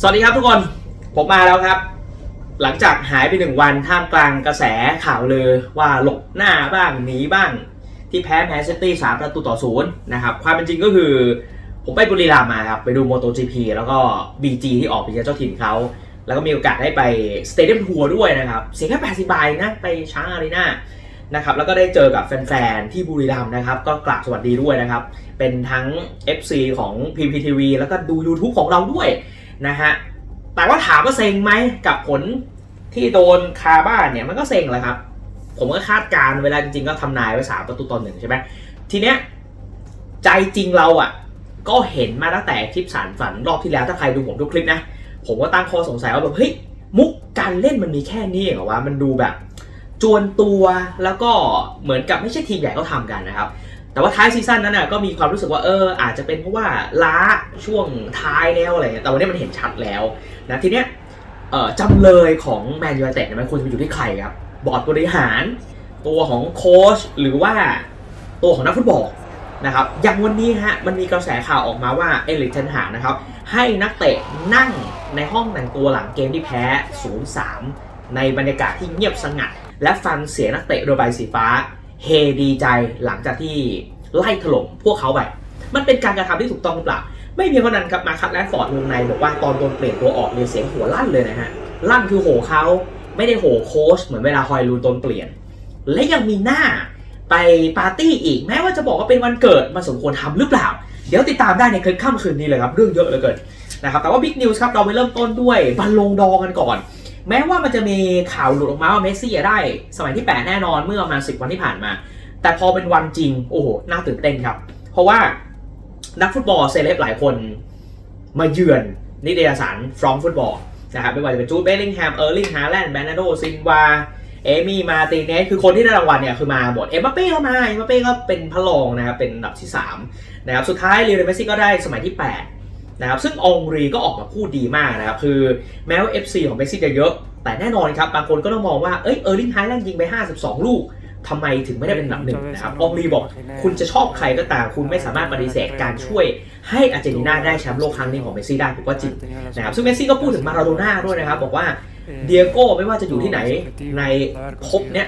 สวัสดีครับทุกคน ผมมาแล้วครับ หลังจากหายไปหนึ่งวันท่ามกลางกระแสข่าวเลยว่าหลบหน้าบ้างหนีบ้าง ที่แพ้แมนซิตี้สามประตูต่อศูนย์นะครับ ความเป็นจริงก็คือ ผมไปบุรีรัมย์มาครับ ไปดู MotoGP แล้วก็ BG ที่ออกไปเยือเจ้าถิ่นเขา แล้วก็มีโอกาสได้ไปสเตเดียมทัวร์ด้วยนะครับ เสียแค่80บาทนะไปช้างอารีนานะครับแล้วก็ได้เจอกับแฟนๆที่บุรีรัมย์นะครับ ก็กราบสวัสดีด้วยนะครับ เป็นทั้ง FC ของ PPTV แล้วก็ดู YouTube ของเราด้วย นะฮะแต่ว่าถามว่าเซ็งไหมกับผลที่โดนคาบ้านเนี่ยมันก็เซ็งแหละครับ ผมก็คาดการณ์เวลาจริงๆก็ทำนายไว้สามประตูต่อหนึ่งใช่ไหมทีเนี้ยใจจริงเราอะ ก็เห็นมาตั้งแต่คลิปสารฝันรอบที่แล้วถ้าใครดูผมทุกคลิปนะ ผมก็ตั้งข้อสงสัยว่าแบบเฮ้ยมุกการเล่นมันมีแค่นี้เหรอวะมันดูแบบ จวนตัวแล้วก็เหมือนกับไม่ใช่ทีมใหญ่เขาทำกันนะครับ แต่ว่าท้ายซีซั่นนั้นน่ะก็มีความรู้สึกว่าเอออาจจะเป็นเพราะว่าล้าช่วงท้ายแล้วอะไรเงี้ยแต่วันนี้มันเห็นชัดแล้วนะทีเนี้ยจำเลยของแมนยูไนเต็ดเนี่ยมันควรจะไปอยู่ที่ใครครับบอร์ดบริหาร ตัวของโค้ชหรือว่าตัวของนักฟุตบอลนะครับอย่างวันนี้ฮะมันมีกระแสข่าวออกมาว่าเอลิกเทนหานะครับให้นักเตะนั่งในห้องแต่งตัวหลังเกมที่แพ้ 0-3 ในบรรยากาศที่เงียบสงัด และฟังเสียงนักเตะโดยใบสีฟ้า เฮดีใจหลังจากที่ไล่ถล่มพวกเขาไป มันเป็นการกระทำที่ถูกต้องหรือเปล่า ไม่เพียงเท่านั้นครับมาคัตแลนฟอร์ดวงในบอกว่าตอนโดนเปลี่ยนตัวออกเนี่ยเสียงหัวลั่นเลยนะฮะ ลั่นคือโหเขาไม่ได้โหโค้ชเหมือนเวลาฮอยลูนโดนเปลี่ยน และยังมีหน้าไปปาร์ตี้อีกแม้ว่าจะบอกว่าเป็นวันเกิดมันสมควรทำหรือเปล่า เดี๋ยวติดตามได้ในคลิปค่ำคืนนี้เลยครับเรื่องเยอะเหลือเกินนะครับแต่ว่าบิ๊กนิวส์ครับเราไปเริ่มต้นด้วยบัลลงดอร์กันก่อน แม้ว่ามันจะมีข่าวหลุดออกมาว่าเมสซี่ได้ สมัยที่ 8 แน่นอนเมื่อประมาณ 10 วันที่ผ่านมา แต่พอเป็นวันจริง โอ้โห น่าตื่นเต้นครับ เพราะว่านักฟุตบอลเซเลบหลายคนมาเยือนนิตยสารฟรองฟุตบอลนะครับไม่ว่าจะเป็นจูดเบลลิงแฮม เออร์ลิงฮาแลนด์แบรนาโดซินวา เอมี่ มาติเนสคือคนที่ได้รางวัลเนี่ยคือมาหมด เอ็มบัปเป้ก็มา เอ็มบัปเป้ก็เป็นพระรองนะครับ เป็นอันดับที่3นะครับ สุดท้ายลีโอเลเมสซี่ก็ได้สมัยที่ 8 นะครับซึ่งองรีก็ออกมาพูดดีมากนะครับคือแม้ว่า FC ของเมสซี่จะเยอะ แต่แน่นอนครับบางคนก็ต้องมองว่าเอ้ยเออร์ลิงไฮแลนด์ยิงไป 52 ลูกทำไมถึงไม่ได้เป็นอันดับหนึ่งนะครับองรีบอก คุณจะชอบใครก็ตามคุณไม่สามารถปฏิเสธการช่วยให้อาร์เจนตินาได้แชมป์โลกครั้งนี้ของเมสซี่ได้ผมว่าจริงนะครับซึ่งเมสซี่ก็พูดถึงมาราโดน่าด้วยนะครับบอกว่าเดียโก้ไม่ว่าจะอยู่ที่ไหนในภพเนี้ย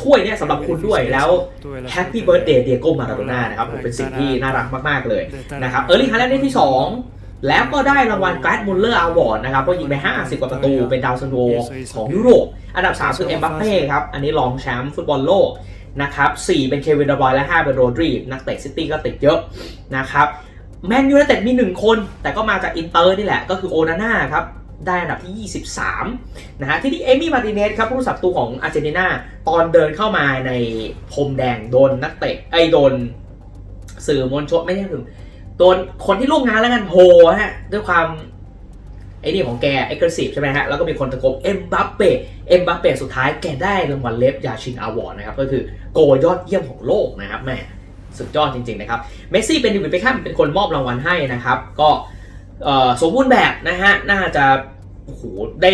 ถ้วยเนี่ยสำหรับคุณด้วยแล้ว Happy Birthday เดียโก้มาราโดน่านะครับผมเป็นสิ่งที่น่ารักมาก ๆ เลยนะครับเออร์ลิงฮาแลนด์ได้ที่ 2 แล้วก็ได้รางวัลการ์ดมุลเลอร์อวอร์ดนะครับก็ยิงไป 50 กว่าประตูเป็นดาวซันโวของยุโรป อันดับ 3 คือเอ็มบัปเป้ครับ อันนี้รองแชมป์ฟุตบอลโลกนะครับ4เป็นเควินดบอยและ 5 เป็นโรดรีนักเตะซิตี้ก็ติดเยอะนะครับแมนยูไนเต็ดมี 1 คน แต่ก็มาจากอินเตอร์นี่แหละก็คือโอนาน่าครับ ได้อันดับที่ 23 นะฮะ ที่นี่เอมี่มาติเนสครับผู้สับตัวของอาร์เจนตินาตอนเดินเข้ามาในพรมแดงโดนนักเตะไอยโดนสื่อมวลชนไม่ใช่ถึงโดนคนที่ร่วมงานแล้วกันโหฮะด้วยความไอ้นี่ของแกเอ็กซ์ซีฟใช่ไหมฮะ แล้วก็มีคนตะโกนเอ็มบัปเป้เอ็มบัปเป้สุดท้ายแกได้รางวัลเลฟยาชินอาวอร์ดนะครับ ก็คือโกยอดเยี่ยมของโลกนะครับแม่สุดยอดจริงๆนะครับ เมสซี่เป็นดิวิดเบคแฮมเป็นคนมอบรางวัลให้นะครับ ก็ สมบูรณ์แบบนะฮะ น่าจะโอ้โหได้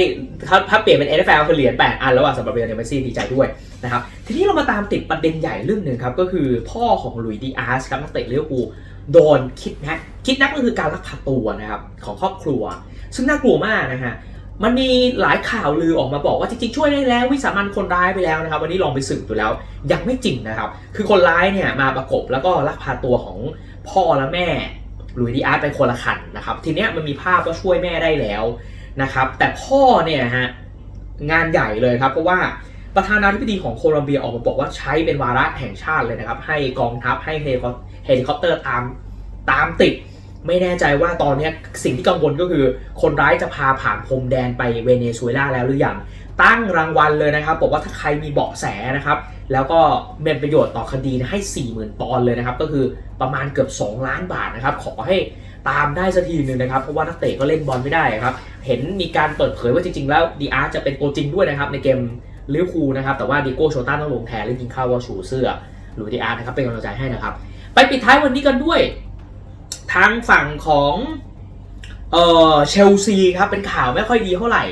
ถ้าถ้าเปลี่ยนเป็น NFL คือเหรียญ8อันแล้วอะสำหรับเรียนเมซี่ดีใจด้วยนะครับ ทีนี้เรามาตามติดประเด็นใหญ่เรื่องหนึ่งครับ ก็คือพ่อของลุยดีอาร์สครับนักเตะลิเวอร์พูโดนคิดนกคิดแนกก็คือการลักพาตัวนะครับของครอบครัว ซึ่งน่ากลัวมากนะฮะมันมีหลายข่าวลือออกมาบอกว่าจริงๆช่วยได้แล้ว วิสามันคนร้ายไปแล้วนะครับ วันนี้ลองไปสืบดูแล้ว ยังไม่จริงนะครับ คือคนร้ายเนี่ยมาประกบแล้วก็ลักพาตัวของพ่อและแม่ ลุยดีอาร์สไปคนละคันนะครับ ทีเนี้ยมันมีภาพว่าช่วยแม่ได้แล้วนะครับ แต่พ่อเนี่ยฮะงานใหญ่เลยครับ เพราะว่าประธานาธิบดีของโคลอมเบียออกมาบอกว่าใช้เป็นวาระแห่งชาติเลยนะครับ ให้กองทัพให้เฮลิคอปเตอร์ตามตามติด ไม่แน่ใจว่าตอนนี้สิ่งที่กังวลก็คือ คนร้ายจะพาผ่านพรมแดนไปเวเนซุเอลาแล้วหรือยัง ตั้งรางวัลเลยนะครับบอกว่าถ้าใครมีเบาะแสนะครับ แล้วก็เป็นประโยชน์ต่อคดีให้ 40,000ปอนด์เลยนะครับ ก็คือประมาณเกือบ 2 ล้านบาทนะครับ ขอให้ตามได้สักทีหนึ่งนะครับ เพราะว่านักเตะก็เล่นบอลไม่ได้ครับ เห็นมีการเปิดเผยว่าจริง ๆ แล้วดีอาร์จะเป็นตัวจริงด้วยนะครับ ในเกมลิเวอร์พูลนะครับ แต่ว่าดีโก้โชต้าต้องลงแทนเล่นยิงเข้าว่าชูเสื้อหรือดีอาร์นะครับเป็นกำลังใจให้นะครับ ไปปิดท้ายวันนี้กันด้วย ทางฝั่งของเออเชลซีครับเป็นข่าวไม่ค่อยดีเท่าไหร่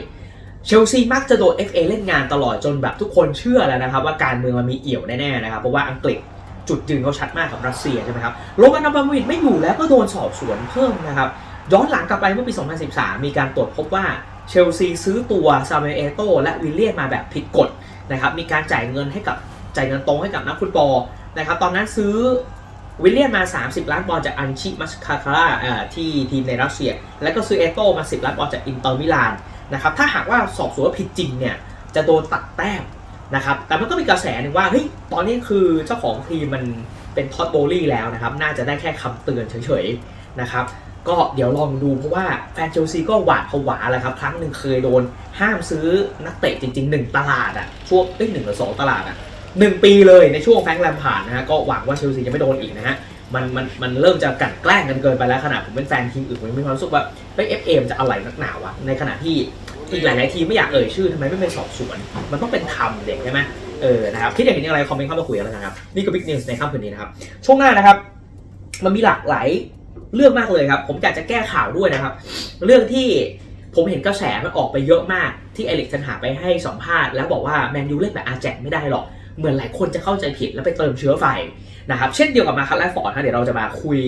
เชลซีมักจะโดน FA เล่นงานตลอดจนแบบทุกคนเชื่อแล้วนะครับ ว่าการเมืองมันมีเอี่ยวแน่ๆนะครับ เพราะว่าอังกฤษจุดยืนเขาชัดมากกับรัสเซียใช่ไหมครับโรมันอับราโมวิชไม่อยู่แล้วก็โดนสอบสวนเพิ่มนะครับ ย้อนหลังกลับไปเมื่อปี 2013 มีการตรวจพบว่าเชลซีซื้อตัวซามูเอลเอโตและวิลเลียนมาแบบผิดกฎนะครับมีการจ่ายเงินให้กับจ่ายเงินตรงให้กับนักฟุตบอลนะครับตอนนั้นซื้อวิลเลียนมา 30 ล้านปอนด์จากอันชิมัสคาคาร่าที่ทีมในรัสเซีย แล้วก็ซื้อเอโตมา 10 ล้านปอนด์จากอินเตอร์มิลาน นะครับถ้าหากว่าสอบสวนว่าผิดจริงเนี่ยจะโดนตัดแต้มนะครับแต่มันก็มีกระแสหนึ่งว่าเฮ้ยตอนนี้คือเจ้าของทีมมันเป็นท็อตโบลี่แล้วนะครับน่าจะได้แค่คำเตือนเฉยๆนะครับก็เดี๋ยวลองดูเพราะว่าแฟนเชลซีก็หวาดผวาแหละครับ ครั้งหนึ่งเคยโดนห้ามซื้อนักเตะจริงๆ 1 ตลาดอะช่วงเอ้ยหนึ่งหรือสองตลาดอะหนึ่งปีเลยในช่วงแฟงแลมพาร์ดนะฮะก็หวังว่าเชลซีจะไม่โดนอีกนะฮะมันมันมันเริ่มจะกันแกล้งกันเกินไปแล้วขนาดผมเป็นแฟนทีมอื่นผมยังมีความรู้สึกว่าเฮ้ยเอฟเอมจะอะไรนักหนาวะในขณะที่ อีกหลาย ๆ ทีไม่อยากเอ่ยชื่อทำไมไม่เป็นสอบสวน มันต้องเป็นธรรมเด็กใช่ไหมเออนะครับคิดอย่างนี้อะไรคอมเมนต์เข้ามาคุยกันแล้วกันครับนี่ก็บิ๊กนิวส์ในค่ำคืนนี้นะครับช่วงหน้านะครับ มันมีหลากหลายเรื่องมากเลยครับ ผมอยากจะแก้ข่าวด้วยนะครับ เรื่องที่ผมเห็นกระแสมันออกไปเยอะมากที่เอลิกทันหาไปให้สัมภาษณ์แล้วบอกว่าแมนยูเล่นแบบอาแจกไม่ได้หรอก เหมือนหลายคนจะเข้าใจผิดแล้วไปเติมเชื้อไฟนะครับเช่นเดียวกับมาคัตไลฟอร์ดนะเดี๋ยวเราจะมาคุย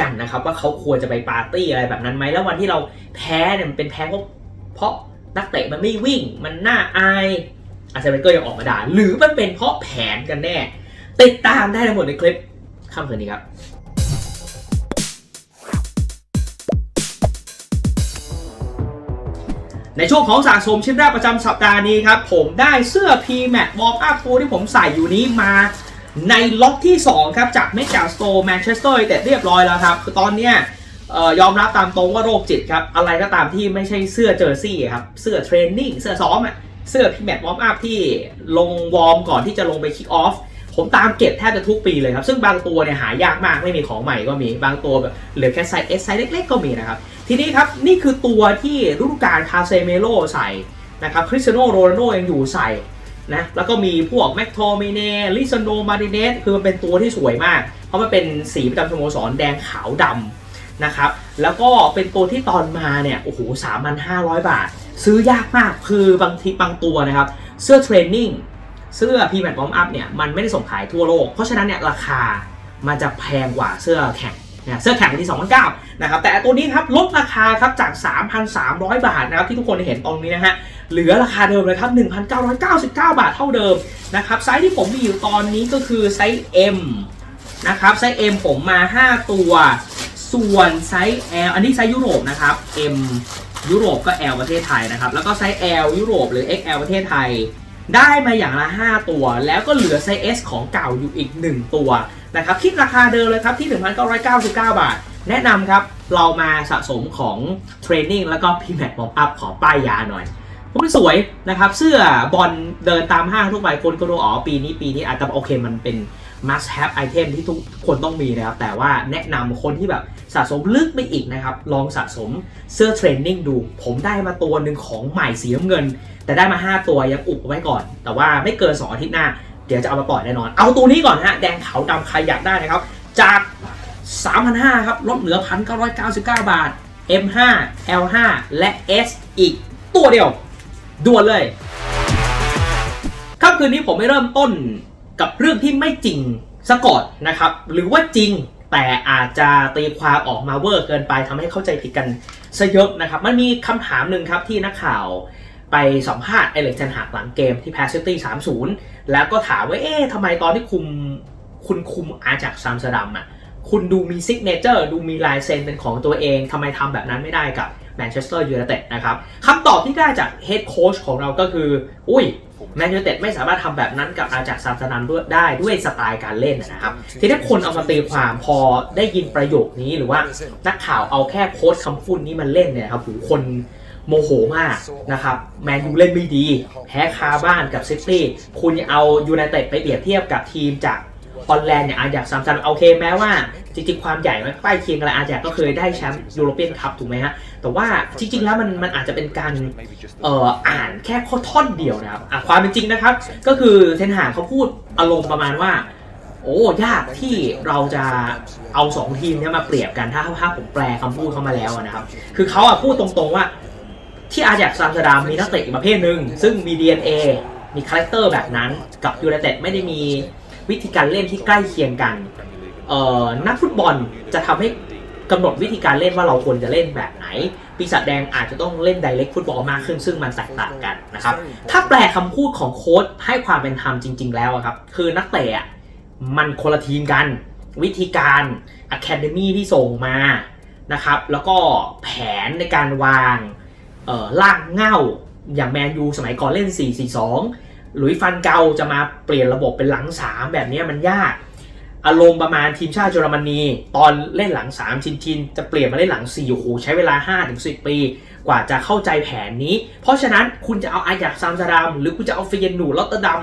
กันนะครับว่าเขาควรจะไปปาร์ตี้อะไรแบบนั้นไหมแล้ววันที่เราแพ้เนี่ยมันเป็นแพ้เพราะ นักเตะมันไม่วิ่ง มันน่าอายอาจจะเป็นเกอร์ยังออกมาด่าหรือมันเป็นเพราะแผนกันแน่ ติดตามได้ทั้งหมดในคลิปค่ำคืนนี้ครับในช่วงของสะสมชิ้นแรกประจำสัปดาห์นี้ครับ ผมได้เสื้อ P Max Warm Up ตัวที่ผมใส่อยู่นี้มาในล็อกที่ 2 ครับ จากเมกาสโตแมนเชสเตอร์แต่เรียบร้อยแล้วครับ คือตอนเนี้ย ยอมรับตามตรงว่าโรคจิตครับ อะไรก็ตามที่ไม่ใช่เสื้อเจอร์ซี่ครับ เสื้อเทรนนิ่งเสื้อซ้อมอะเสื้อ P Max Warm Up ที่ลงวอร์มก่อนที่จะลงไปคิกออฟผมตามเก็บแทบจะทุกปีเลยครับ ซึ่งบางตัวเนี่ยหายากมากไม่มีของใหม่ก็มีบางตัวแบบเหลือแค่ไซส์ S ไซส์เล็กๆก็มีนะครับ ทีนี้ครับ นี่คือตัวที่ฤดูกาลคาเซเมโลใส่นะครับคริสเตียโนโรนัลโดยังอยู่ใส่นะแล้วก็มีพวกแมคโทมิเนลิซโนมาริเนสคือมันเป็นตัวที่สวยมาก เพราะมันเป็นสีประจำสโมสรแดงขาวดำ นะครับ แล้วก็เป็นตัวที่ตอนมาเนี่ย โอ้โห3,500บาท ซื้อยากมาก คือบางทีบางตัวนะครับ เสื้อเทรนนิ่ง เสื้อพีแมทวอมอัพเนี่ย มันไม่ได้ส่งขายทั่วโลก เพราะฉะนั้นเนี่ยราคา มันจะแพงกว่าเสื้อแข่งนะเสื้อแข่งที่2,009นะครับ แต่ตัวนี้ครับลดราคาครับจาก 3,300 บาทนะครับที่ทุกคนเห็นตรงนี้นะฮะ เหลือราคาเดิมเลยครับ 1,999 บาทเท่าเดิมนะครับ ไซส์ที่ผมมีอยู่ตอนนี้ก็คือไซส์ M นะครับ ไซส์ M ผมมา 5 ตัว ส่วนไซส์ L อันนี้ไซส์ยุโรปนะครับ M ยุโรปก็ L ประเทศไทยนะครับ แล้วก็ไซส์ L ยุโรปหรือ XL ประเทศไทย ได้มาอย่างละ 5 ตัว แล้วก็เหลือไซส์ S ของเก่าอยู่อีก 1 ตัวนะครับคิดราคาเดิมเลยครับที่ 1,999 บาท แนะนำครับ เรามาสะสมของเทรนนิ่งแล้วก็พีแมทบอมอัพขอป้ายยาหน่อย ผมสวยนะครับ เสื้อบอลเดินตามห้างทั่วไปคนก็รู้อ๋อปีนี้ปีนี้อาจจะโอเคมันเป็น must have item ที่ทุกคนต้องมีนะครับ แต่ว่าแนะนำคนที่แบบสะสมลึกไปอีกนะครับ ลองสะสมเสื้อเทรนนิ่งดู ผมได้มาตัวหนึ่งของใหม่สีน้ำเงิน แต่ได้มา 5 ตัวยังอุบไว้ก่อน แต่ว่าไม่เกิน 2 อาทิตย์หน้า เดี๋ยวจะเอามาปล่อยแน่นอน เอาตัวนี้ก่อนฮะ แดงขาวดำใครอยากได้นะครับ จาก 3,500 ครับ ลดเหลือ 1,999 บาท M5 L5 และ S อีกตัวเดียว ด่วนเลยค่ำคืนนี้ผมไม่เริ่มต้นกับเรื่องที่ไม่จริงซะก่อนนะครับ หรือว่าจริงแต่อาจจะตีความออกมาเวอร์เกินไปทำให้เข้าใจผิดกันซะเยอะนะครับ มันมีคำถามหนึ่งครับที่นักข่าวไปสัมภาษณ์เอเล็กเทนหากหลังเกมที่แพ้ซิตี้3-0แล้วก็ถามว่าเอ๊ะทำไมตอนที่คุมคุณคุมอาจากซามส์ดัมอะคุณดูมีซิกเนเจอร์ดูมีลายเซ็นเป็นของตัวเองทำไมทำแบบนั้นไม่ได้กับ แมนเชสเตอร์ยูไนเต็ดนะครับคำตอบที่ได้จากเฮดโค้ชของเราก็คือ อุ้ยแมนยูไนเต็ดไม่สามารถทำแบบนั้นกับอาจากซามสเตอร์ดัมด้วยได้ด้วยสไตล์การเล่นนะครับ ทีนี้คนเอามาตีความพอได้ยินประโยคนี้หรือว่านักข่าวเอาแค่โค้ชคำพูดนี้มันเล่นเนี่ยครับหูคนโมโหมากนะครับแมนยูเล่นไม่ดี แพ้คาบ้านกับซิตี้คุณยังเอายูไนเต็ดไปเปรียบเทียบกับทีมจาก ฮอลแลนด์อย่างอาจากซัมซันโอเคแม้ว่าจริงๆความใหญ่มันใกล้เคียงกันแหละอาจากก็เคยได้แชมป์ยูโรเปียนคัพถูกไหมฮะ แต่ว่าจริงๆแล้วมันมันอาจจะเป็นการเอ่ออ่านแค่ข้อท่อนเดียวนะครับความเป็นจริงนะครับ ก็คือเทนหางเขาพูดอารมณ์ประมาณว่า โอ้ยากที่เราจะเอา 2 ทีมเนี้ยมาเปรียบกันถ้าถ้าผมแปลคำพูดเข้ามาแล้วนะครับ คือเขาอะพูดตรงๆว่า ที่อาแจกซัมสตอร์ดัมมีนักเตะอีกประเภทหนึ่งซึ่งมี DNA มีคาแรคเตอร์แบบนั้นกับยูไนเต็ดไม่ได้มี วิธีการเล่นที่ใกล้เคียงกันเอ่อนักฟุตบอลจะทำให้กำหนดวิธีการเล่นว่าเราควรจะเล่นแบบไหน ปีศาจแดงอาจจะต้องเล่นไดเ c กฟุตบอลมากขึ้นซึ่งมันแตกต่างกันนะครับ ถ้าแปลคำพูดของโค้ชให้ความเป็นธรรมจริง ๆ แล้วอะครับ คือนักเตะอะมันคนละทีมกัน วิธีการอะคาเดมี่ที่ส่งมานะครับ แล้วก็แผนในการวางเอ่อลากเหง่าอย่างแมนยูสมัยก่อนเล่น 4-4-2 หลุยฟันเกาจะมาเปลี่ยนระบบเป็นหลัง3แบบนี้มันยาก อารมณ์ประมาณทีมชาติเยอรมนี ตอนเล่นหลัง3ชินชินๆจะเปลี่ยนมาเล่นหลัง4โอ้โหใช้เวลา5-10 ปี กว่าจะเข้าใจแผนนี้ เพราะฉะนั้นคุณจะเอาอายักซามสเตอร์ดัมหรือคุณจะเอาเฟยนนูรอตเตอร์ดัม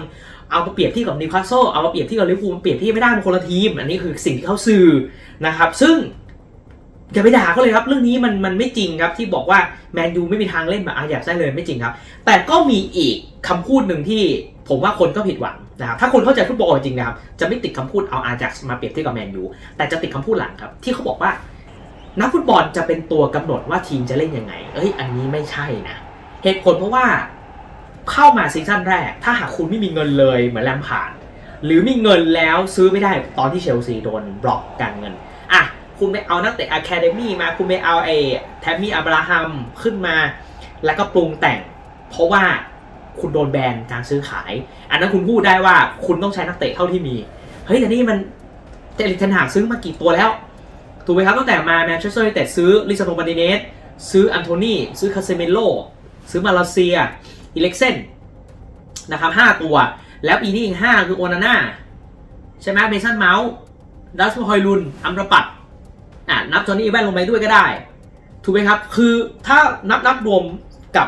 เอามาเปรียบเที่กับนิวคาสเซิลเอามาเปรียบเที่กับลิเวอร์พูลเปรียบเที่ไม่ได้มันคนละทีม อันนี้คือสิ่งที่เขาสื่อนะครับซึ่ง อย่าไปด่าเขาเลยครับ เรื่องนี้มันมันไม่จริงครับที่บอกว่าแมนยูไม่มีทางเล่นแบบอายักได้เลยไม่จริงครับ แต่ก็มีอีกคำพูดหนึ่งที่ผมว่าคนก็ผิดหวังนะครับถ้าคนเข้าใจฟุตบอลจริงนะครับจะไม่ติดคำพูดเอาอายักมาเปรียบเทียบกับแมนยูแต่จะติดคำพูดหลังครับที่เขาบอกว่านักฟุตบอลจะเป็นตัวกำหนดว่าทีมจะเล่นยังไง เอ้ย อันนี้ไม่ใช่นะ เหตุผลเพราะว่าเข้ามาซีซั่นแรก ถ้าหากคุณไม่มีเงินเลยเหมือนแลมพาร์ดหรือมีเงินแล้วซื้อไม่ได้ตอนที่เชลซีโดนบล็อกการเงิน คุณไปเอานักเตะอะคาเดมี่มาคุณไปเอาไอ้แทมมี่อับราฮัมขึ้นมา แล้วก็ปรุงแต่ง เพราะว่าคุณโดนแบนการซื้อขาย อันนั้นคุณพูดได้ว่าคุณต้องใช้นักเตะเท่าที่มี เฮ้ยแต่นี่มันเจลิเทนหากซื้อมากี่ตัวแล้ว ถูกไหมครับตั้งแต่มาแมนเชสเตอร์ยูไนเต็ดซื้อลิซาโนบาดิเนสซื้ออันโทนีซื้อคาเซเมโลซื้อมาเลเซียอิเล็กเซนนะครับห้าตัว แล้วปีนี้อีกห้าคือโอนาน่าใช่ไหมเมสันเมาส์ดัสฮอยลุนอัมรปัต อะนับจอห์นนี่อีแวนลงไปด้วยก็ได้ ถูกไหมครับ คือถ้านับนับรวมกับ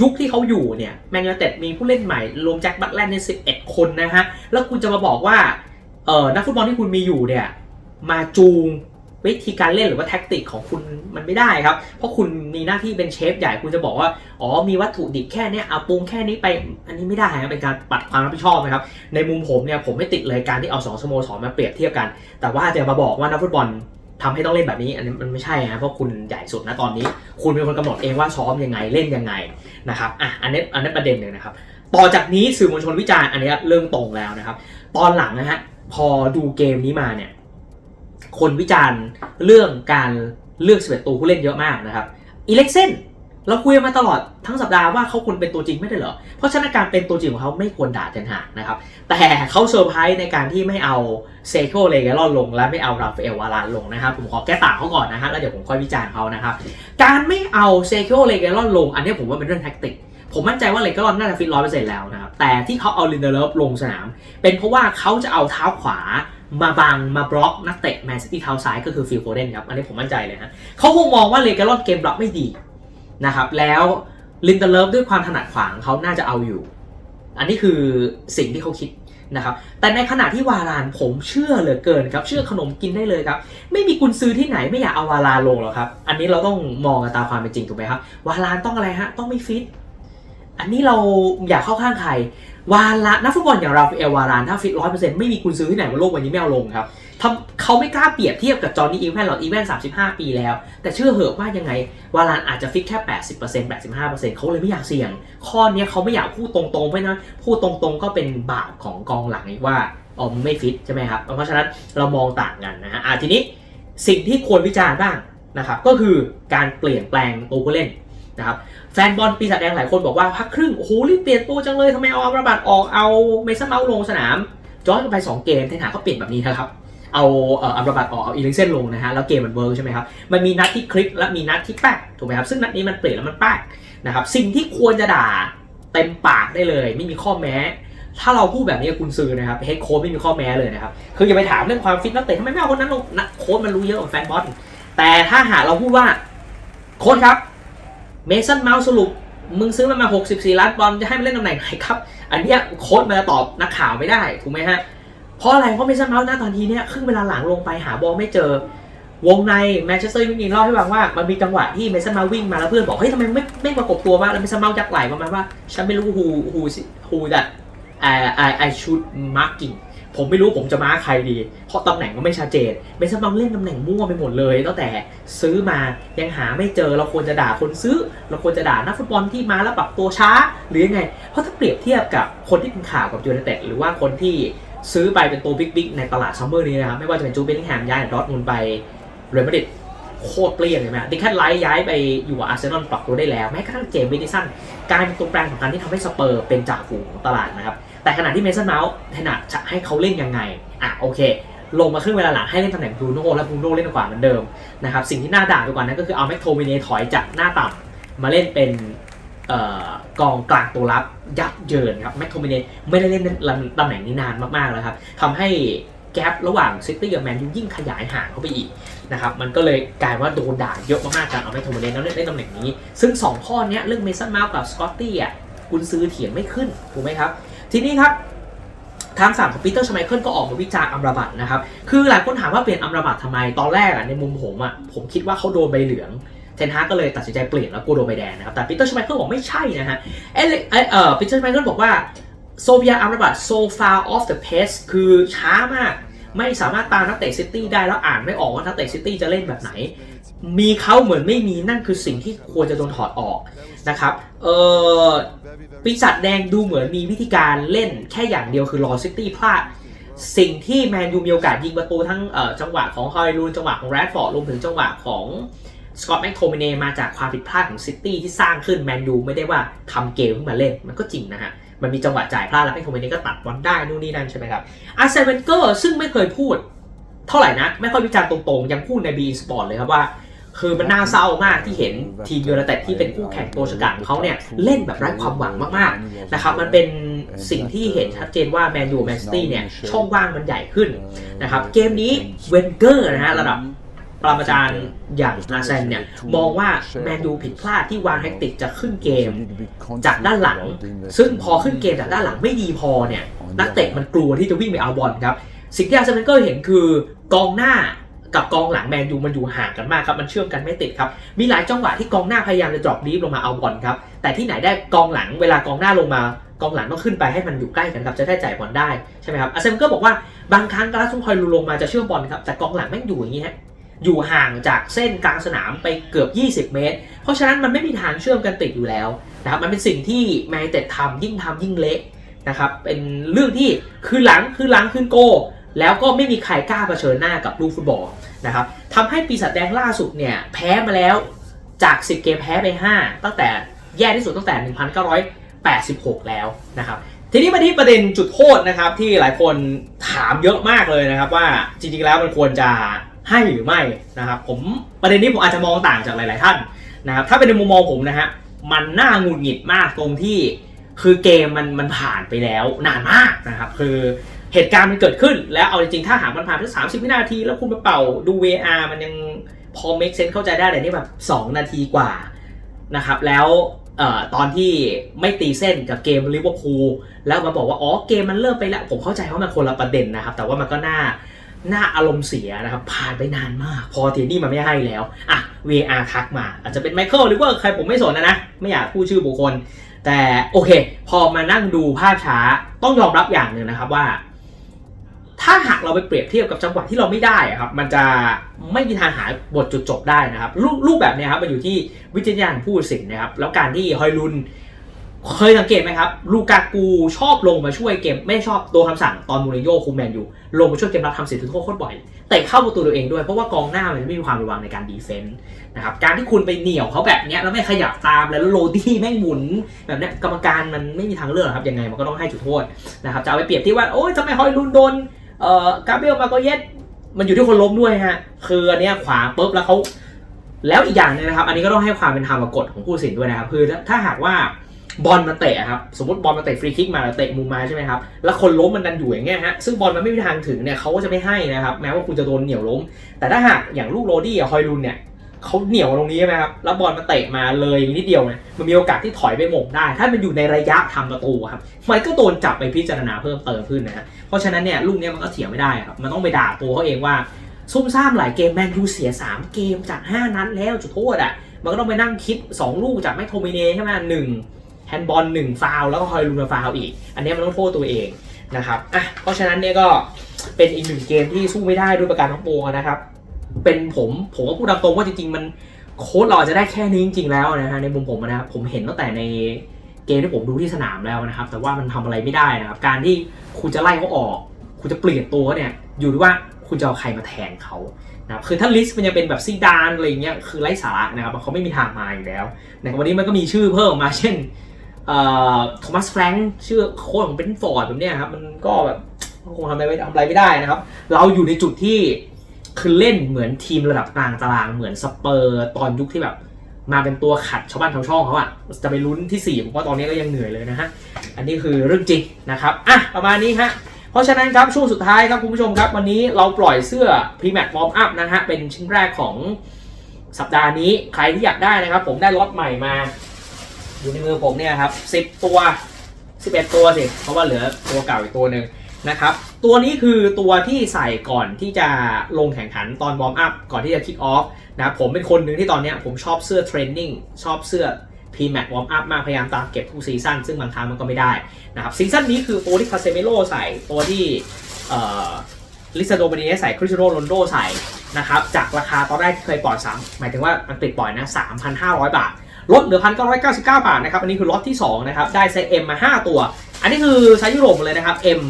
ยุคที่เขาอยู่เนี่ยแมนยูเต็ดมีผู้เล่นใหม่รวมแจ็คบัตแลนด์ใน 11 คนนะฮะ แล้วคุณจะมาบอกว่าเออนักฟุตบอลที่คุณมีอยู่เนี่ยมาจูงวิธีการเล่นหรือว่าแท็กติกของคุณมันไม่ได้ครับ เพราะคุณมีหน้าที่เป็นเชฟใหญ่คุณจะบอกว่า อ๋อมีวัตถุดิบแค่นี้เอาปรุงแค่นี้ไป อันนี้ไม่ได้ครับเป็นการปัดความรับผิดชอบนะครับ ในมุมผมเนี่ยผมไม่ติดเลยการที่เอาสองสโมสรมาเปรียบเทียบกัน แต่ว่าจะมาบอกว่านักฟุตบอล ทำให้ต้องเล่นแบบนี้ อันนี้มันไม่ใช่นะเพราะคุณใหญ่สุดนะตอนนี้ คุณเป็นคนกำหนดเองว่าซ้อมยังไงเล่นยังไงนะครับอะอันนี้อันนี้ประเด็นหนึ่งนะครับต่อจากนี้สื่อมวลชนวิจารณ์อันนี้เรื่องตรงแล้วนะครับ ตอนหลังนะฮะพอดูเกมนี้มาเนี่ยคนวิจารณ์เรื่องการเลือกสเปตัวผู้เล่นเยอะมากนะครับอีเล็กเซน เราคุยมาตลอดทั้งสัปดาห์ว่าเขาควรเป็นตัวจริงไม่ได้เหรอ เพราะฉะนั้นการเป็นตัวจริงของเขาไม่ควรด่าเทนหากนะครับ แต่เขาเซอร์ไพรส์ในการที่ไม่เอาเซโคเลเกลอนลง และไม่เอาราฟาเอลวารานลงนะครับ ผมขอแก้ต่างเขาก่อนนะฮะแล้วเดี๋ยวผมค่อยวิจารณ์เขานะครับ การไม่เอาเซโคเลเกลอนลง อันนี้ผมว่าเป็นเรื่องแท็กติก ผมมั่นใจว่าเลเกลอนน่าจะฟิตร้อยเปอร์เซ็นต์แล้วนะครับ แต่ที่เขาเอาลินเดอร์เลฟลงสนาม เป็นเพราะว่าเขาจะเอาเท้าขวามาบังมาบล็อกนักเตะแมนซิตี้เท้าซ้ายก็คือฟิลโฟเดนครับ อันนี้ผมมั่นใจเลยฮะเขาคงมองว่าเลเกลอนเกมบล็อกไม่ดี นะครับ แล้วลินเดอร์เลิฟด้วยความถนัดขวางเขาน่าจะเอาอยู่ อันนี้คือสิ่งที่เขาคิดนะครับ แต่ในขณะที่วารานผมเชื่อเหลือเกินครับ เชื่อขนมกินได้เลยครับ ไม่มีกุญซื้อที่ไหนไม่อยากเอาวารานลงหรอกครับ อันนี้เราต้องมองกันตามความเป็นจริงถูกไหมครับ วารานต้องอะไรฮะ ต้องไม่ฟิต อันนี้เราอยากเข้าข้างใคร วาระนักฟุตบอลอย่างราฟาเอลวารานถ้าฟิตร้อยเปอร์เซ็นต์ไม่มีกุญซื้อที่ไหนบนโลกใบนี้ไม่เอาลงครับ เขาไม่กล้าเปรียบเทียบกับจอห์นนี่อีแวนหรอกอีแวนสามสิบห้าปีแล้ว แต่เชื่อเหอะว่ายังไง วารานอาจจะฟิตแค่แปดสิบเปอร์เซ็นต์แปดสิบห้าเปอร์เซ็นต์เขาเลยไม่อยากเสี่ยง ข้อนี้เขาไม่อยากพูดตรงๆ เพราะนั้นพูดตรงๆก็เป็นบาปของกองหลังว่าอ๋อมไม่ฟิตใช่ไหมครับ เพราะฉะนั้นเรามองต่างกันนะฮะอะทีนี้สิ่งที่ควรวิจารณ์บ้างนะครับก็คือการเปลี่ยนแปลงตัวผู้เล่นนะครับแฟนบอลปีศาจแดงหลายคนบอกว่าพักครึ่งโอ้โหรีบเปลี่ยนตัวจังเลยทำไมเอาอัมราบัตออกเอาเมสันเมาลงสนามย้อนกลับไป 2 เกมเทนหาก็เปลี่ยนแบบนี้นะครับ เอาเอัมราบัตออกเอาอีลิงเซนลงนะฮะแล้วเกมมันเวิร์กใช่ไหมครับมันมีนัดที่คลิกและมีนัดที่แป๊กถูกไหมครับซึ่งนัดนี้มันเปลี่ยนแล้วมันแป๊กนะครับสิ่งที่ควรจะด่าเต็มปากได้เลย ไม่มีข้อแม้ ถ้าเราพูดแบบนี้กับคุณซื้อนะครับเฮดโค้ชไม่มีข้อแม้เลยนะครับคืออย่าไปถามเรื่องความฟิตนักเตะทำไมไม่เอาคนนั้นลงนักโค้ชมันรู้เยอะกว่าแฟนบอลแต่ถ้าหากเราพูดว่าโค้ชครับเมสันเมาส์สรุปมึงซื้อมันมา 64 ล้านปอนด์จะให้มันเล่นตำแหน่งไหนครับ อันนี้โค้ดมาตอบนักข่าวไม่ได้ ถูกไหมฮะ เพราะอะไรเพราะเมสันเมาส์หน้าตอนนี้เนี่ยครึ่งเวลาหลังลงไปหาบอลไม่เจอ วงในแมนเชสเตอร์ยูไนเต็ดเล่าให้ฟังว่ามันมีจังหวะที่เมสันเมาส์วิ่งมาแล้วเพื่อนบอกเฮ้ยทำไมไม่ไม่ประกบตัววะแล้วเมสันเมาส์ยักไหลประมาณว่าฉันไม่รู้ who who who that I I I should marking ผมไม่รู้ผมจะมาใครดี เพราะตำแหน่งก็ไม่ชัดเจนเมสันเมาส์เล่นตำแหน่งมั่วไปหมดเลยตั้งแต่ซื้อมายังหาไม่เจอเราควรจะด่าคนซื้อ เราควรจะด่านักฟุตบอลที่มาแล้วปรับตัวช้าหรือยังไง เพราะถ้าเปรียบเทียบกับคนที่เป็นข่าวกับยูไนเต็ดหรือว่าคนที่ ซื้อไปเป็นตัวบิ๊กๆในตลาดซัมเมอร์นี้นะครับ ไม่ว่าจะเป็นจูเบลลิงแฮมย้ายดอทมุนไปเรอัลมาดริดโคตรเปลี่ยนเลยไหมดิแคทไลท์ย้ายไปอยู่กับอาร์เซนอลปรับตัวได้แล้ว แม้กระทั่งเจมส์วิดิสันกลายเป็นตัวแปรสำคัญที่ทำให้สเปอร์เป็นจ่าฝูงของตลาดนะครับ แต่ขณะที่เมสันเมาส์ถนัดจะให้เขาเล่นยังไง อะโอเค ลงมาครึ่งเวลาหลังให้เล่นตำแหน่งบรูโน่และบรูโน่เล่นกว่าเหมือนเดิมนะครับ สิ่งที่น่าด่าไปกว่านั้นก็คือเอาแม็กโทมิเนถอยจากหน้าต่ำมาเล่นเป็น กองกลางตัวรับยับเยินครับแม็กโทมิเนไม่ได้เล่นตำแหน่งนี้นานมากๆแล้วครับทำให้แกลระหว่างซิตี้กับแมนยูยิ่งขยายห่างเข้าไปอีกนะครับมันก็เลยกลายว่าโดนด่าเยอะมากๆการเอาแม็กโทมิเนแล้วเล่นได้ตำแหน่งนี้ ซึ่งสองข้อเนี้ยเรื่องเมสันเมาส์กับสกอตตี้อะคุณซื้อเถียงไม่ขึ้นถูกไหมครับ ทีนี้ครับทางฝั่งของปีเตอร์ชไมเคิลก็ออกมาวิจารณ์อัมราบัตนะครับ คือหลายคนถามว่าเปลี่ยนอัมราบัตทำไม ตอนแรกอะในมุมผมอะผมคิดว่าเขาโดนใบเหลือง เทนฮากก็เลยตัดสินใจเปลี่ยนแล้วกูโดนใบแดงนะครับ แต่ปีเตอร์ชไมเคิลบอกไม่ใช่นะฮะเอเอเออปีเตอร์ชไมเคิลบอกว่าโซเวียอัมราบัต so far off the pace คือช้ามาก ไม่สามารถตามนักเตะซิตี้ได้แล้วอ่านไม่ออกว่านักเตะซิตี้จะเล่นแบบไหน มีเขาเหมือนไม่มีนั่นคือสิ่งที่ควรจะโดนถอดออกนะครับ เออปีศาจแดงดูเหมือนมีวิธีการเล่นแค่อย่างเดียวคือรอซิตี้พลาดสิ่งที่แมนยูมีโอกาสยิงประตูทั้งจังหวะของฮอยลูนจังหวะของแรดฟอร์ดรวมถึงจังหวะของ สกอตแมคโทมิเนมาจากความผิดพลาดของซิตี้ที่สร้างขึ้นแมนยูไม่ได้ว่าทำเกมขึ้นมาเล่นมันก็จริงนะฮะมันมีจังหวะจ่ายพลาดแล้วแมคโทมิเนก็ตัดบอลได้นู่นนี่นั่นใช่ไหมครับอาร์เซนเวนเกอร์ซึ่งไม่เคยพูด เท่าไหร่นะไม่ค่อยวิจารณ์ตรงๆ ยังพูดในบีสปอร์ตเลยครับว่า คือมันน่าเศร้ามากที่เห็นทีมยูไนเต็ดที่เป็นคู่แข่งตัวฉกาจของเขาเนี่ยเล่นแบบไร้ความหวังมากๆนะครับมันเป็นสิ่งที่เห็นชัดเจนว่าแมนยูแมนซิตี้เนี่ยช่องว่างมันใหญ่ขึ้นนะครับเกมนี้เวนเกอร์นะฮะระดับ ปรมาจารย์อย่างอาร์เซนเนี่ยมองว่าแมนยูผิดพลาดที่วางแทคติกจะขึ้นเกมจากด้านหลัง ซึ่งพอขึ้นเกมจากด้านหลังไม่ดีพอเนี่ยนักเตะมันกลัวที่จะวิ่งไปเอาบอลครับสิ่งที่อาร์เซนเวนเกอร์เห็นคือกองหน้ากับกองหลังแมนยูมันอยู่ห่างกันมากครับมันเชื่อมกันไม่ติดครับมีหลายจังหวะที่กองหน้าพยายามจะดรอปลีฟลงมาเอาบอลครับแต่ที่ไหนได้กองหลังเวลากองหน้าลงมากองหลังต้องขึ้นไปให้มันอยู่ใกล้กันครับจะได้จ่ายบอลได้ใช่ไหมครับอาร์เซนก็บอกว่าบางครั้งกาลาซุมพอยลูลงมาจะเชื่อมบอลครับแต่กองหลังแม่งอยู่อย่างนี้ฮะ อยู่ห่างจากเส้นกลางสนามไปเกือบ 20 เมตร เพราะฉะนั้นมันไม่มีทางเชื่อมกันติดอยู่แล้วนะครับมันเป็นสิ่งที่แมนเต็ดทำยิ่งทำยิ่งเละนะครับเป็นเรื่องที่คือหลังคือหลังคือโก แล้วก็ไม่มีใครกล้าเผชิญหน้ากับลูกฟุตบอลนะครับทำให้ปีศาจแดงล่าสุดเนี่ยแพ้มาแล้วจาก 10 เกมแพ้ไป 5 ตั้งแต่แย่ที่สุดตั้งแต่ 1986 แล้วนะครับทีนี้มาที่ประเด็นจุดโทษนะครับที่หลายคนถามเยอะมากเลยนะครับว่าจริงๆแล้วมันควรจะ ให้หรือไม่นะครับผมประเด็นนี้ผมอาจจะมองต่างจากหลาย ๆ ท่านนะครับถ้าเป็นในมุมมองผมนะฮะมันน่าหงุดหงิดมากตรงที่คือเกมมันมันผ่านไปแล้วนานมากนะครับคือเหตุการณ์มันเกิดขึ้น แล้วเอาจริงๆถ้าหากมันผ่านแค่สามสิบวินาที แล้วคุณไปเป่าดู VR มันยังพอ make sense เข้าใจได้แต่นี่แบบ2นาทีกว่านะครับแล้วออตอนที่ไม่ตีเส้นกับเกมลิเวอร์พูลแล้วมาบอกว่า อ๋อ เกมมันเริ่มไปแล้ว ผมเข้าใจว่ามันคนละประเด็นนะครับ แต่ว่ามันก็น่า หน่าอารมณ์เสียนะครับผ่านไปนานมาก พอเทีนี่มันไม่ให้แล้วอะ VR ทักมา อาจจะเป็นไมเคิลหรือว่าใครผมไม่สนนะนะ ไม่อยากพูดชื่อบุคคล แต่โอเค พอมานั่งดูภาพช้าต้องยอมรับอย่างหนึ่งนะครับว่า ถ้าหากเราไปเปรียบเทียบกับจังหวะที่เราไม่ได้ครับ มันจะไม่มีทางหาบทจุดจบได้นะครับ รูปแบบเนี้ยครับมันอยู่ที่วิจารณญาณผู้สินนะครับแล้วการที่ฮอยลุน เคยสังเกตไหมครับ ลูกากูชอบลงมาช่วยเกม ไม่ชอบตัวคำสั่งตอนมูรินโญ่คุมแมนอยู่ลงมาช่วยเกมรับทำเสียจุดโทษโคตรบ่อยเตะเข้าประตูตัวเองด้วยเพราะว่ากองหน้ามันไม่มีความระวังในการดีเฟนต์นะครับการที่คุณไปเหนี่ยวเขาแบบนี้แล้วไม่ขยับตามแล้วโรดี้แม่งหมุนแบบนี้กรรมการมันไม่มีทางเลือกครับยังไงมันก็ต้องให้จุดโทษนะครับจะเอาไปเปรียบที่ว่าโอ้ยทำไมฮอยลุนโดนเอ่อกาเบรียลมาโกเยสมันอยู่ที่คนล้มด้วยฮะคืออันนี้ขวางปุ๊บแล้วเขาแล้วอีกอย่างหนึงนะครับ อันนี้ก็ต้องให้ความเป็นธรรมกับกฎของผู้สินด้วยนะครับคือถ้าหากว่า บอลมาเตะครับสมมติบอลมาเตะฟรีคิกมาแล้วเตะมุมมาใช่ไหมครับแล้วคนล้มมันดันอยู่อย่างเงี้ยฮะซึ่งบอลมันไม่มีทางถึงเนี่ยเขาก็จะไม่ให้นะครับแม้ว่าคุณจะโดนเหนี่ยวล้ม แต่ถ้าหากอย่างลูกโรดี้กับฮอยลุนเนี่ยเขาเหนี่ยวตรงนี้ใช่ไหมครับแล้วบอลมาเตะมาเลยนิดเดียวเนี่ยมันมีโอกาสที่ถอยไปหม่งได้ ถ้ามันอยู่ในระยะทำประตูครับมันก็โดนจับไปพิจารณาเพิ่มเติมขึ้นนะฮะเพราะฉะนั้นเนี่ยลูกเนี้ยมันก็เถียงไม่ได้ครับมันต้องไปด่าตัวเขาเองว่าซุ่มซ่ามหลายเกมแมนยูเสีย 3 เกมจาก 5 นัดแล้วจุดโทษอะมันก็ต้องไปนั่งคิด 2 ลูกจากแมคโทมิเน่ใช่ไหมหนึ่ง แฮนด์บอลหนึ่งฟาวแล้วก็คอยลุมมาฟาวอีก อันนี้มันต้องโทษตัวเองนะครับอะเพราะฉะนั้นเนี่ยก็เป็นอีกหนึ่งเกมที่สู้ไม่ได้ด้วยประการทั้งปวงนะครับ เป็นผมผมก็พูดตามตรงว่าจริงๆ มันโค้ดเราอจะได้แค่นี้จริงๆแล้วนะฮะในมุมผมนะครับผมเห็นตั้งแต่ในเกมที่ผมดูที่สนามแล้วนะครับ แต่ว่ามันทำอะไรไม่ได้นะครับ การที่คุณจะไล่เขาออก คุณจะเปลี่ยนตัวเนี่ยอยู่ที่ว่าคุณจะเอาใครมาแทนเขานะครับคือถ้าลิสต์มันยังเป็นแบบซีดานอะไรเงี้ยคือไร้สาระนะครับเขาไม่มีทางมาอยู่แล้วนะวันนี้มันก็มีชื่อเพิ่มมาเช่น โทมัสแฟรงค์ชื่อโค้ชของเบนฟอร์ดแบบเนี้ยครับมันก็แบบคงทำอะไรไม่ทำอะไรไม่ได้นะครับ เราอยู่ในจุดที่คือเล่นเหมือนทีมระดับกลางตารางเหมือนสเปอร์ตอนยุคที่แบบมาเป็นตัวขัดชาวบ้านชาวช่องเขาอะจะไปลุ้นที่สี่ผมว่าตอนนี้ก็ยังเหนื่อยเลยนะฮะ อันนี้คือเรื่องจริงนะครับ อะ ประมาณนี้ฮะ เพราะฉะนั้นครับช่วงสุดท้ายครับคุณผู้ชมครับ วันนี้เราปล่อยเสื้อ p r e m a t Warm Up นะฮะ เป็นชิ้นแรกของสัปดาห์นี้ ใครที่อยากได้นะครับ ผมได้ล็อตใหม่มา อยู่ในมือผมเนี่ยครับ10ตัว11ตัวสิ เพราะว่าเหลือตัวเก่าอีกตัวหนึ่งนะครับ ตัวนี้คือตัวที่ใส่ก่อนที่จะลงแข่งขันตอนวอร์มอัพก่อนที่จะคิกออฟนะผมเป็นคนหนึ่งที่ตอนเนี้ยผมชอบเสื้อเทรนนิ่งชอบเสื้อ p m a t Warm Up มากพยายามตามเก็บทุกซีซั่นซึ่งบางครั้งมันก็ไม่ได้นะครับซีซั่นนี้คือตัวที่คาเซเมโลใส่ตัวที่ลิซาโดบานีใส่คริสโนโรนโดใส่นะครับจากราคาตอนแรกที่เคยปล่อย3หมายถึงว่ามันปิดปล่อยนะ 3,500 บาท ลดเหลือ1,999บาทนะครับ อันนี้คือล็อตที่2นะครับ ได้ไซส์ M มา5ตัว อันนี้คือไซส์ยุโรปเลยนะครับ M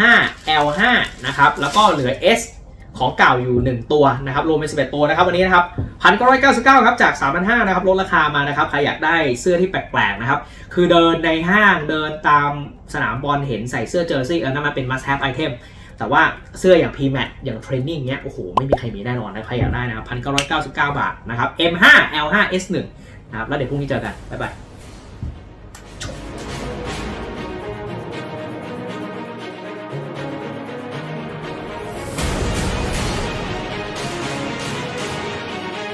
5 L 5นะครับ แล้วก็เหลือ S ของเก่าอยู่ 1 ตัวนะครับ รวมเป็น11 ตัวนะครับ วันนี้นะครับ1,999ครับ จาก3,500นะครับ ลดราคามานะครับ ใครอยากได้เสื้อที่แปลกๆนะครับ คือเดินในห้าง เดินตามสนามบอลเห็นใส่เสื้อเจอร์ซี่เอันนั้นมันเป็น must have item แต่ว่าเสื้ออย่าง P-Mat อย่างเทรนนิ่งเงี้ย โอ้โห ไม่มีใครมีแน่นอนนะ ใครอยากได้นะครับ1,999บาทนะครับ M5 L5 S1 นะครับแล้วเดี๋ยวพรุ่งนี้เจอกันบ๊ายบาย